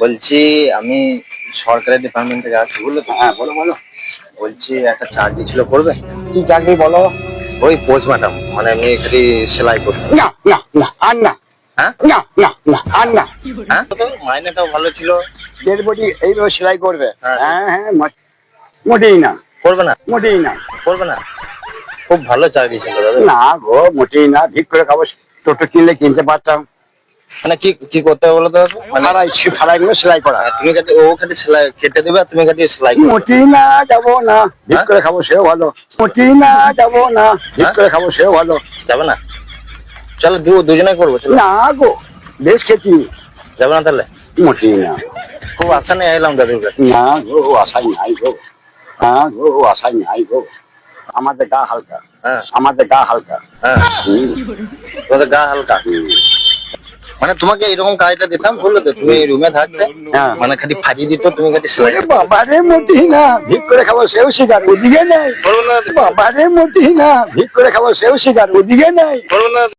বলছি আমি সরকারি ডিপার্টমেন্ট থেকে আসছি বুঝলে তো? হ্যাঁ বলো বলো। বলছি একটা চাকরি ছিল করবে? কি চাকরি বলো? ওই পোস্ট ম্যাডাম মানে আমি খালি সেলাই করতে না না না আর না। হ্যাঁ? না না না আর না। হ্যাঁ? তো মাইনেটাও ভালো ছিল। এইভাবে সেলাই করবে? হ্যাঁ। হ্যাঁ। হ্যাঁ মোটেই না। করবে না? মোটেই না। করবে না? খুব ভালো চাকরি ছিল না গো মোটেই না। ভিক করে খাব টোটো কিনলে কিনতে পারতাম। মানে কি কি করতে হবে বলো মানে ফাড়াই ফাড়াই গুলো সেলাই করা। তুমি কাটি ও খাটি সেলাই কেটে দেবে তুমি কাটি সেলাই করবে না যাব না। ভিক? করে খাব সেও ভালো। মোটেই না যাব না। ভিক? করে খাব সেও ভালো। যাবে না? চলো দু দুজনে করব চলো। না গো বেশ যাবে না তাহলে? মোটেই না। খুব আশা নিয়ে এলাম দাদুর কাছে। না গো ও আশাই নাই গো। হ্যাঁ গো ও নাই গো। আমাদের গা হালকা। হ্যাঁ। আমাদের গা হালকা। হ্যাঁ। তোমাদের গা হালকা। মানে তোমাকে এরকম কাজটা দিতাম বলল তো তুমি রুমে থাকতে। হ্যাঁ। মানে খালি ফাজি দিত তুমি খালি সেলাই বাবারে মতি না ভিক করে খাব সেও শিকার ওদিকে নাই। বাবারে মতি না ভিক করে খাব সেও শিকার ওদিকে নাই।